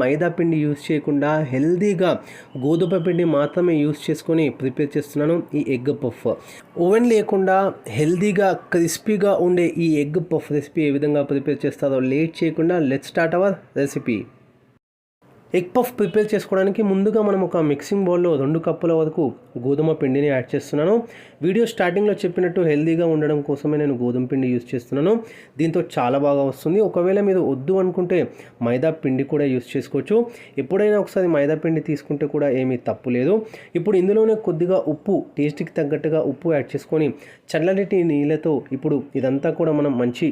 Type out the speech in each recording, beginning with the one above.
మైదా పిండి యూస్ చేయకుండా హెల్దీగా గోధుమ పిండి మాత్రమే యూస్ చేసుకొని ప్రిపేర్ చేస్తున్నాను ఈ ఎగ్ పఫ్. ఓవెన్ లేకుండా హెల్దీగా క్రిస్పీగా ఉండే ఈ ఎగ్ పఫ్ రెసిపీ ఏ విధంగా ప్రిపేర్ చేస్తారో లేట్ చేయకుండా let start our recipe egg puff prepare చేసుకోవడానికి ముందుగా మనం ఒక మిక్సింగ్ బౌల్లో రెండు కప్పుల వరకు గోధుమ పిండిని యాడ్ చేస్తున్నాను. వీడియో స్టార్టింగ్లో చెప్పినట్టు హెల్దీగా ఉండడం కోసమే నేను గోధుమ పిండి యూస్ చేస్తున్నాను. దీంతో చాలా బాగా వస్తుంది. ఒకవేళ మీరు వద్దు అనుకుంటే మైదా పిండి కూడా యూస్ చేసుకోవచ్చు. ఎప్పుడైనా ఒకసారి మైదా పిండి తీసుకుంటే కూడా ఏమీ తప్పు లేదు. ఇప్పుడు ఇందులోనే కొద్దిగా ఉప్పు టేస్ట్కి తగ్గట్టుగా ఉప్పు యాడ్ చేసుకొని చల్లటి నీళ్ళతో ఇప్పుడు ఇదంతా కూడా మనం మంచి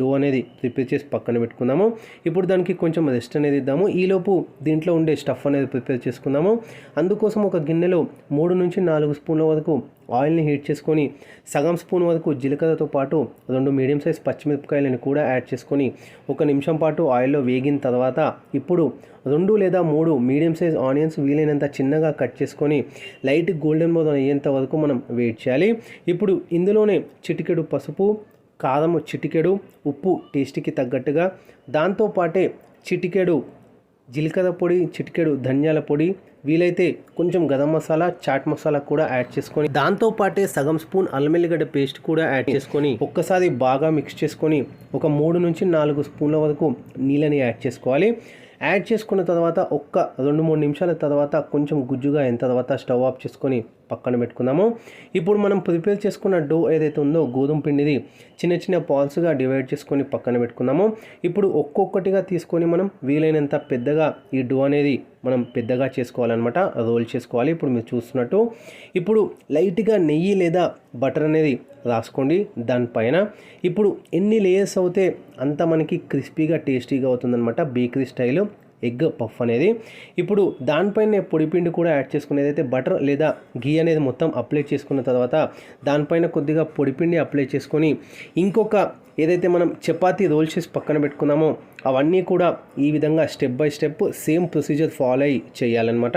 డో అనేది ప్రిపేర్ చేసి పక్కన పెట్టుకుందాము. ఇప్పుడు దానికి కొంచెం రెస్ట్ అనేది ఇద్దాము. ఈలోపు దీంట్లో ఉండే స్టఫ్ అనేది ప్రిపేర్ చేసుకుందాము. అందుకోసం ఒక గిన్నెలో మూడు నుంచి నాలుగు స్పూన్ల వరకు ఆయిల్ని హీట్ చేసుకొని సగం స్పూన్ వరకు జీలకర్రతో పాటు రెండు మీడియం సైజ్ పచ్చిమిరపకాయలను కూడా యాడ్ చేసుకొని ఒక నిమిషం పాటు ఆయిల్లో వేగిన తర్వాత ఇప్పుడు రెండు లేదా మూడు మీడియం సైజ్ ఆనియన్స్ వీలైనంత చిన్నగా కట్ చేసుకొని లైట్ గోల్డెన్ మోదం అయ్యేంత వరకు మనం వెయిట్ చేయాలి. ఇప్పుడు ఇందులోనే చిటికెడు పసుపు కారం చిటికెడు ఉప్పు టేస్ట్కి తగ్గట్టుగా. దాంతోపాటే చిటికెడు జీలకర్ర పొడి చిటికెడు ధనియాల పొడి వీలైతే కొంచెం గరం మసాలా చాట్ మసాలా కూడా యాడ్ చేసుకొని దాంతో పాటే సగం స్పూన్ అల్లమెల్లిగడ్డ పేస్ట్ కూడా యాడ్ చేసుకొని ఒక్కసారి బాగా మిక్స్ చేసుకొని ఒక మూడు నుంచి నాలుగు స్పూన్ల వరకు నీళ్ళని యాడ్ చేసుకోవాలి. యాడ్ చేసుకున్న తర్వాత ఒక్క రెండు మూడు నిమిషాల తర్వాత కొంచెం గుజ్జుగా అయిన తర్వాత స్టవ్ ఆఫ్ చేసుకొని పక్కన పెట్టుకుందాము. ఇప్పుడు మనం ప్రిపేర్ చేసుకున్న డో ఏదైతే ఉందో గోధుమ పిండిది చిన్న చిన్న పాల్స్గా డివైడ్ చేసుకొని పక్కన పెట్టుకుందాము. ఇప్పుడు ఒక్కొక్కటిగా తీసుకొని మనం వీలైనంత పెద్దగా ఈ డో అనేది మనం పెద్దగా చేసుకోవాలన్నమాట రోల్ చేసుకోవాలి. ఇప్పుడు మీరు చూస్తున్నట్టు ఇప్పుడు లైట్గా నెయ్యి లేదా బటర్ అనేది రాసుకోండి దానిపైన. ఇప్పుడు ఎన్ని లేయర్స్ అవుతే అంత మనకి క్రిస్పీగా టేస్టీగా అవుతుందన్నమాట బేకరీ స్టైల్ ఎగ్ పఫ్ అనేది. ఇప్పుడు దానిపైన పొడిపిండి కూడా యాడ్ చేసుకునేది అయితే బటర్ లేదా గీ అనేది మొత్తం అప్లై చేసుకున్న తర్వాత దానిపైన కొద్దిగా పొడిపిండి అప్లై చేసుకొని ఇంకొక ఏదైతే మనం చపాతీ రోల్ చేసి పక్కన పెట్టుకున్నామో అవన్నీ కూడా ఈ విధంగా step by step same procedure follow అయ్యి చేయాలన్నమాట.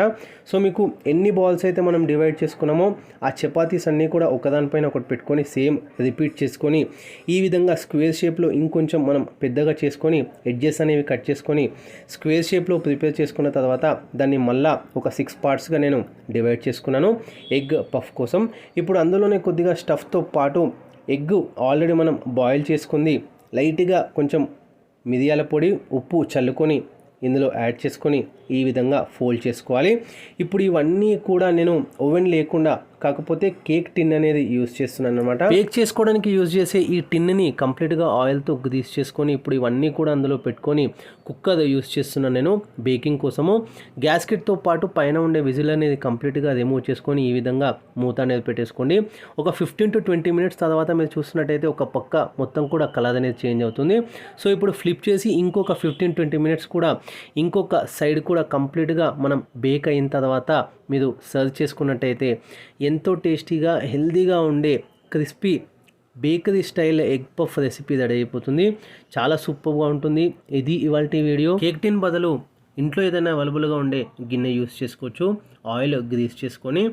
సో మీకు ఎన్ని బాల్స్ అయితే మనం డివైడ్ చేసుకున్నామో ఆ చపాతీస్ అన్నీ కూడా ఒకదానిపైన ఒకటి పెట్టుకొని సేమ్ రిపీట్ చేసుకొని ఈ విధంగా స్క్వేర్ షేప్లో ఇంకొంచెం మనం పెద్దగా చేసుకొని ఎడ్జెస్ అనేవి కట్ చేసుకొని స్క్వేర్ షేప్లో ప్రిపేర్ చేసుకున్న తర్వాత దాన్ని మళ్ళా ఒక సిక్స్ పార్ట్స్గా నేను డివైడ్ చేసుకున్నాను. ఎగ్ పఫ్ కోసం. ఇప్పుడు అందులోనే కొద్దిగా స్టఫ్తో పాటు ఎగ్ ఆల్రెడీ మనం బాయిల్ చేసుకుంది. లైట్గా కొంచెం మిరియాల పొడి ఉప్పు చల్లుకొని ఇందులో యాడ్ చేసుకొని ఈ విధంగా ఫోల్డ్ చేసుకోవాలి. ఇప్పుడు ఇవన్నీ కూడా నేను ఓవెన్ లేకుండా కాకపోతే కేక్ టిన్ అనేది యూజ్ చేస్తున్నాను అనమాట బేక్ చేసుకోవడానికి యూజ్ చేసే ఈ టిన్ని కంప్లీట్గా ఆయిల్తో గ్రీస్ చేసుకొని ఇప్పుడు ఇవన్నీ కూడా అందులో పెట్టుకొని కుక్కర్ యూజ్ చేస్తున్నాను నేను బేకింగ్ కోసము. గ్యాస్కెట్తో పాటు పైన ఉండే విజిల్ అనేది కంప్లీట్గా రిమూవ్ చేసుకొని ఈ విధంగా మూత అనేది పెట్టేసుకోండి. ఒక ఫిఫ్టీన్ టు ట్వంటీ మినిట్స్ తర్వాత మీరు చూస్తున్నట్టయితే ఒక పక్క మొత్తం కూడా కలర్ అనేది చేంజ్ అవుతుంది. సో ఇప్పుడు ఫ్లిప్ చేసి ఇంకొక ఫిఫ్టీన్ ట్వంటీ మినిట్స్ కూడా ఇంకొక సైడ్ కూడా కంప్లీట్గా మనం బేక్ అయిన తర్వాత మీరు సర్వ్ చేసుకున్నట్టయితే ఎంతో టేస్టీగా హెల్దీగా ఉండే crispy bakery style egg puff recipe ready అయిపోతుంది చాలా సూపర్గా ఉంటుంది. ఇది ఇవాళ వీడియో. కేక్ టిన్ బదులు ఇంట్లో ఏదైనా అవైలబుల్గా ఉండే గిన్నె యూస్ చేసుకోవచ్చు. ఆయిల్ గ్రీస్ చేసుకొని